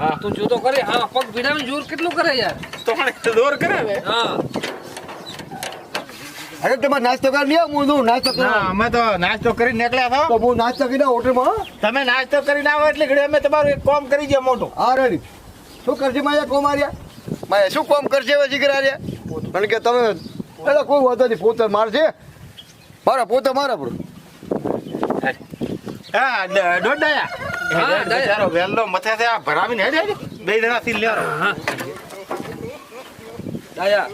હા તું જોતો કરે. હા પગ ભીડાવીને જોર કેટલું કરે યાર? તો પણ દોર કરે ને હા. અરે તમારે નાસ્તો કરી લ્યો હું શું નાસ્તો ના અમે તો નાસ્તો કરી નીકળ્યા તો હું નાસ્તો કરી દઉં હોટલમાં તમે નાસ્તો કરીને આવો એટલે ઘડી અમે તમારું એક કોમ કરી દઈએ મોટું. હા રેડી. શું કરશે મારે કોમ આર્યા? મારે શું કોમ કરશે હવે જીગર આર્યા? કારણ કે તમે એટલે કોઈ વાંધો નહીં પોતે મારશે મારા પોતે મારા બરો હા દોડાયા હા. બચારો વેલ્લો મથે છે આ ભરાવીને હેડે હેડે. બે જણાથી લેરો હા દાયા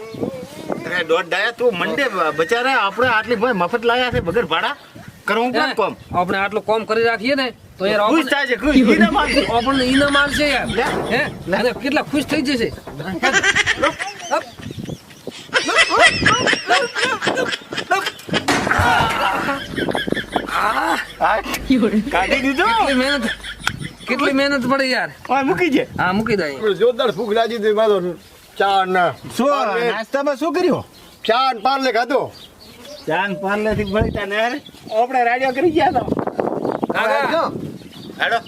અરે દોઢ ડાયા તું મંડે બચારા આપણે આટલી ભાઈ મફત લાયા છે વગર ભાડા. કરવું પડે કોમ? આપણે આટલું કોમ કરી રાખીએ ને તો યાર ખુશ થાય છે ખુશ. આપણને ઈનામ આવશે હે? અને કેટલા ખુશ થઈ જશે. હા, કાઢી દીધો? મહેનત કેટલી મહેનત પડે યાર. હા મૂકી છે હા મૂકી દઈ જોરદાર ભૂખ લાગી હતી મારો ચા ને શું નાસ્તામાં શું કર્યું? ચા ને પાર્લે ખાધો. ચાન પાર્લે થી ભળી તા ને આપણે રાડિયો કરી ગયા તો. કાકા. હેડો.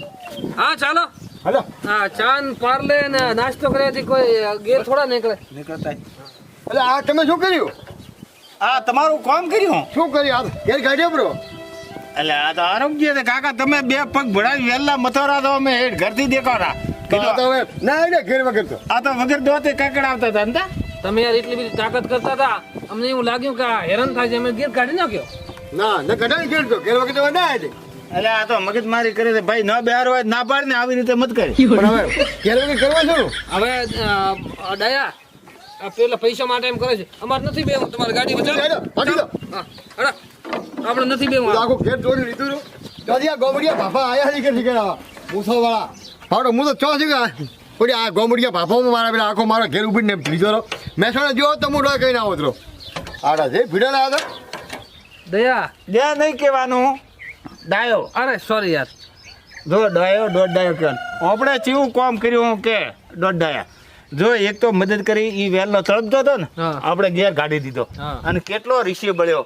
હા ચાલો. હેલો. હા ચાન પાર્લે ને નાસ્તો કર્યાથી કોઈ ગેર થોડા નીકળે. નીકળતા એટલે આ તમે શું કર્યું? આ તમારું કામ કર્યું? શું કર્યું? આ ઘેર કાઢ્યો બ્રો એટલે આ તો આરોગ્ય છે. કાકા તમે બે પગ ભડાવી વહેલા મથોરા તો અમે હેઠ ઘરથી દેખાડા ના એટલે ઘેર વગર તો. આ તો વગર દોતે કાકડ આવતા હતા ને તમે યાર એટલી બધી તાકાત કરતા હતા. અમને એવું લાગ્યું કે હેરાન થાય છે અમે ગેર કાઢી નાખ્યો. ના ના કઢાવી ઘેર તો. ઘેર વગર તો ના આવે એટલે આ તો મગજ મારી કરે છે. ભાઈ ન બેહાર હોય ના પાડ ને આવી રીતે મત કરે. પણ હવે ઘેર વગર કરવા શું? હવે દયા આ પેલા પૈસા માટે એમ કરે છે. અમારે નથી બે તમારી ગાડી હેડો, બચાવો હટી દો. હા હેડો. આપણે નથી બે આખો ઘેર ચોરી લીધું. ત્યાંથી આ ગોમડિયા ભાભા આયા છે કે નહીં કે મૂસો વાળા હાડો હું તો ચો છે કે કોઈ આ ગોમડિયા ભાભામાં મારા પેલા આખો મારા ઘેર ઉભીને લીધો હતો મહેસાણા જો તો હું ડોય કહીને આવો તો. આડા છે ભીડા ના હતા. દયા. જે નહીં કહેવાનું. ડાયો. અરે સોરી યાર. જો ડાયો દોઢ ડાયો કે આપણે ચીવું કામ કર્યું કે દોઢ ડાયા. જો એક તો મદદ કરી એ વેલનો તળપતો હતો ને આપણે ગેર કાઢી દીધો. હા. અને કેટલો ઋષિ બળ્યો.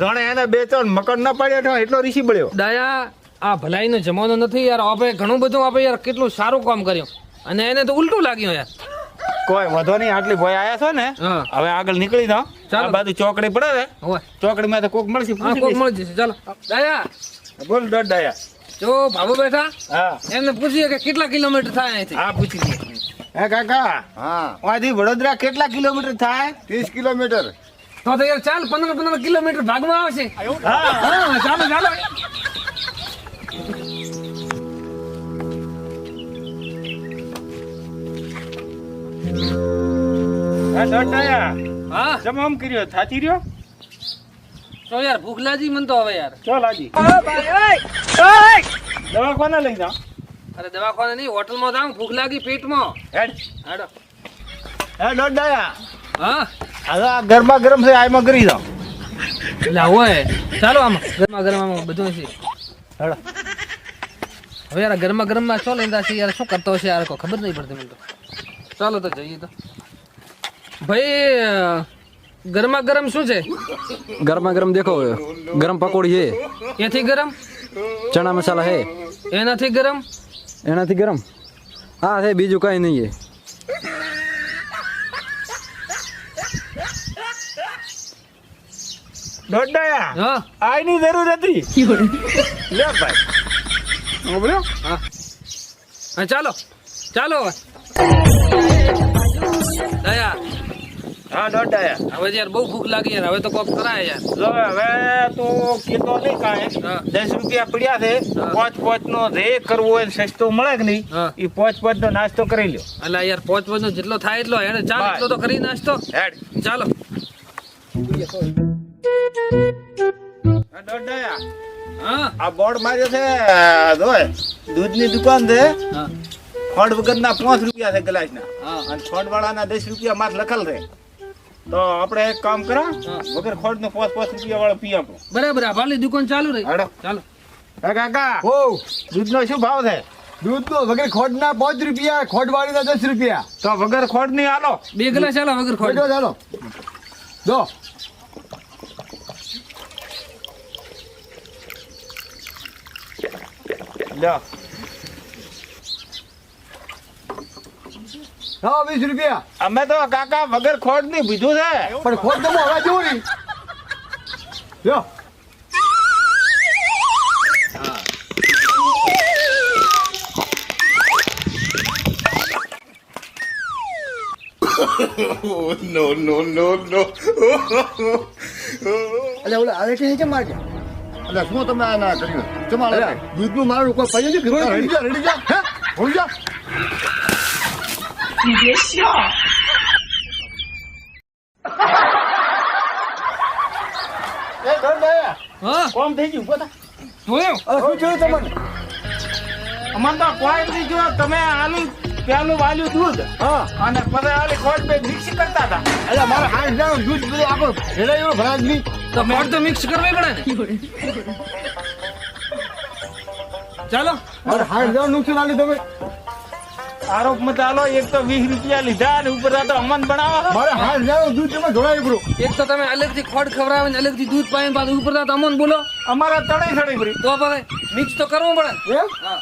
જાણે એને બે ત્રણ મકર ન પાડ્યો એટલો ઋષિ બળ્યો. દયા આ ભલાઈનો જમાનો નથી યાર. આપણે ઘણું બધું આપણે યાર કેટલું સારું કામ કર્યું. અને એને તો ઉલટું લાગ્યું યાર. કોઈ વધો નહીં આટલી ભોય આયા છો ને હવે આગળ નીકળી જાઓ. ચાલો. બાજુ ચોકડી પડે ને ચોકડી માં તો કોક મળશે કોક મળી જશે ચાલો. દયા. બોલ દોઢ દયા. જો ભાભો બેઠા. હા. એમને પૂછીએ કે કેટલા કિલોમીટર થાય અહીંથી? હા પૂછી લઈએ. હે કાકા હા. અહીંથી વડોદરા કેટલા કિલોમીટર થાય? ત્રીસ કિલોમીટર. તો તો યાર ચાલ પંદર પંદર કિલોમીટર ભાગમાં આવશે. હા. હા ચાલો ચાલો. હા જમ આમ કર્યો. થાચી રહ્યો? તો યાર ભૂખ લાગી મને તો હવે યાર. ચાલ આજી દવા કોને લઈ જાઓ. અરે દવાખાને નહીં હોટલમાં જાઉં ભૂખ લાગી પેટમાં. હેડ. હાડો. હે દોઢ હા. હવે ગરમા ગરમ છે આમાં કરી દો એટલે હોય. ચાલો આમાં. ગરમા ગરમ આમાં બધું છે. હેડો. હવે યાર ગરમા ગરમમાં શું લેતા છે યાર શું કરતો હશે યાર કોઈ ખબર નહીં પડતી મને તો. ચાલો તો જઈએ તો. ભાઈ ગરમા ગરમ શું છે? ગરમા ગરમ દેખો ગરમ પકોડી છે. એથી ગરમ? ચણા મસાલા છે. એનાથી ગરમ? એનાથી ગરમ? હા છે બીજું કઈ નહીં છે. દોઢ ડાયા હા. આની જરૂર હતી. લે ભાઈ. બોલ્યો હા. હા ચાલો. ચાલો દયા. હા દોઢ હવે યાર બહુ ભૂખ લાગી યાર. હવે તો કોક કરાય યાર. જો હવે તો કીધો નહીં કાંઈ. દસ રૂપિયા પડ્યા છે. પોચ પોચ નો જે કરવો હોય સસ્તો મળે કે નહીં એ પોચ પોચ નો નાસ્તો કરી લ્યો. એટલે યાર પોચ પોચ જેટલો થાય એટલો. એને ચાલ એટલો તો કરી નાસ્તો. હેડ. ચાલો. આ બોર્ડ માર્યો છે જો દૂધની દુકાન છે. હા. ખોડ વગરના પાંચ રૂપિયા છે ગ્લાસના. હા. અને ખોડ વાળાના દસ રૂપિયા માથ લખેલ છે. તો આપણે એક કામ કરો વગર ખોટ નો પાંચ પાંચ રૂપિયા વાળો પી આપો. બરાબર આ ભાલી દુકાન ચાલુ રહી. હેડો ચાલો. કાકા. હો. દૂધ દૂધનો શું ભાવ છે? દૂધ તો વગર ખોટના પાંચ રૂપિયા ખોટ વાળીના દસ રૂપિયા. તો વગર ખોડની હાલો. બે ગ્લાસ ચાલો વગર ખોટ ખોટો ચાલો દો લ્યો હા વીસ રૂપિયા. અમે તો કાકા વગર ખોટ નહીં બીજું છે. પણ ખોટ તો હું હવે જોવું નહીં. લ્યો. અલ્યા ઓલા આવે છે કેમ મારે એટલે શું તમે આ ના કર્યું અલ્યા. દૂધનું મારું કોઈ પૈયું છે ઘીરો રેડી જા રેડી જા હે? હોઈ જા એ દોડાયા હા? કોમ થઈ ગયું પોતા જોયું? શું જોયું તમને? અમને તો કોઈ નથી જો તમે આનું પેલું વાલ્યું દૂધ. હા. અને પછી આલી ખોટ પે મિક્સ કરતા હતા. એટલે મારે હાથ જાઉં દૂધ બધું આખો રેડાયો ભરાજ નહીં. તો તો મિક્સ કરવી પડે ને. ચાલો. અરે હાથ જાવ નુકસાન આલ્યું તમે આરોપ મત આલો એક તો વીસ રૂપિયા લીધા અને ઉપર તો અમન બનાવો. મારે હાથ જાવ દૂધ તમે જોડાયું બ્રો એક તો તમે અલગથી ખોટ ખવડાવે ને અલગથી દૂધ પાય બાદ ઉપર તો અમન બોલો. અમારા તળે સડી બ્રી તો ભાઈ મિક્સ તો કરવું પડે. હા.